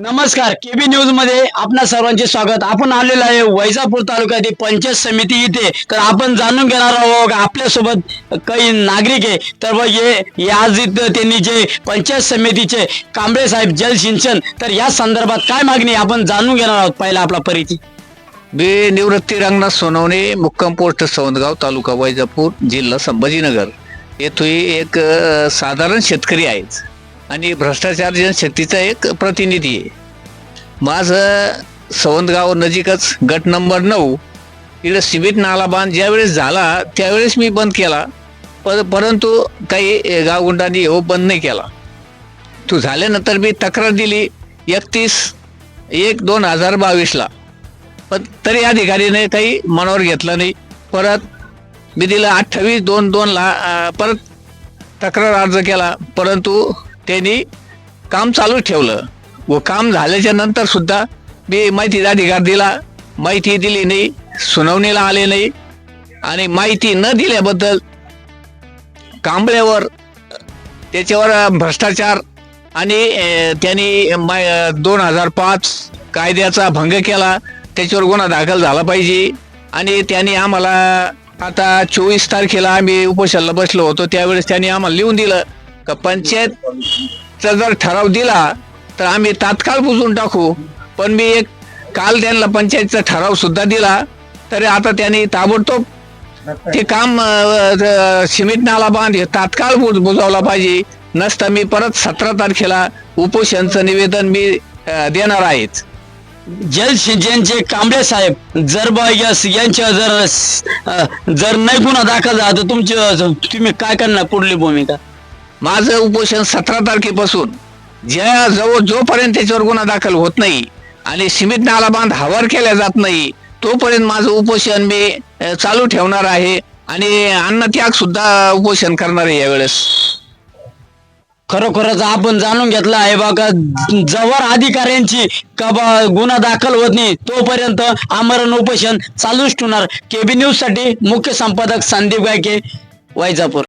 नमस्कार केबी न्यूजमध्ये आपणा सर्वांचे स्वागत. आपण आलेलो आहे वैजापूर तालुक्यातील पंचायत समिती इथे. तर आपण जाणून घेणार आहोत आपल्यासोबत काही नागरिक आहे. तर मग हे आज इथं त्यांनी जे पंचायत समितीचे कांबळे साहेब जल सिंचन तर या संदर्भात काय मागणी आपण जाणून घेणार आहोत पहिला आपला परिचय. मी निवृत्ती रंगनाथ सोनवणे मुक्काम पोस्ट सवंदगाव तालुका वैजापूर जिल्हा संभाजीनगर. येथे एक साधारण शेतकरी आहेच आणि भ्रष्टाचार जनशक्तीचा एक प्रतिनिधी आहे. माझं सवंदगाव नजीकच गट नंबर नऊ इकडे सिमेंट नाला बांध ज्यावेळेस झाला त्यावेळेस मी बंद केला. पर परंतु काही गावगुंडांनी हो बंद नाही केला. तो झाल्यानंतर मी तक्रार दिली एकतीस एक दोन हजार बावीसला. पण तरी अधिकारीने काही मनावर घेतलं नाही. परत मी दिलं अठ्ठावीस दोन दोनला परत तक्रार अर्ज केला. परंतु त्यांनी काम चालू ठेवलं. व काम झाल्याच्यानंतर सुद्धा मी माहिती अधिकार दिला. माहिती दिली नाही सुनावणीला आले नाही. आणि माहिती न दिल्याबद्दल कांबळ्यावर त्याच्यावर भ्रष्टाचार आणि त्यांनी माय दोन हजार पाच कायद्याचा भंग केला. त्याच्यावर गुन्हा दाखल झाला पाहिजे. आणि त्यांनी आम्हाला आता चोवीस तारखेला आम्ही उपोषणाला बसलो होतो. त्यावेळेस त्यांनी आम्हाला लिहून दिलं. का पंचायतचा जर ठराव दिला तर आम्ही तात्काळ बुजून टाकू. पण मी एक काल त्यांना पंचायतचा ठराव सुद्धा दिला तरी आता त्यांनी ताबडतोब ते काम सिमेंट नाला बांध तात्काळ बुजवला पाहिजे. नसता मी परत सतरा तारखेला उपोषणचं निवेदन मी देणार आहेच. जलसिंचनचे कांबळे साहेब जर बा यस यांच्या जर जर नाही गुन्हा दाखल झाला तर तुमची तुम्ही काय करणार? पुढली भूमिका? माझं उपोषण सतरा तारखेपासून. ज्या जवळ जोपर्यंत त्याच्यावर गुन्हा दाखल होत नाही आणि सीमित नाला बांध हवार केला जात नाही तोपर्यंत माझं उपोषण मी चालू ठेवणार आहे आणि अन्नत्याग सुद्धा उपोषण करणार आहे यावेळेस. खरोखरच आपण जाणून घेतलं आहे बघा जवळ अधिकाऱ्यांची गुन्हा दाखल होत नाही तोपर्यंत आमरण उपोषण चालूच ठेवणार. केबी न्यूजसाठी मुख्य संपादक संदीप गायके वायजापूर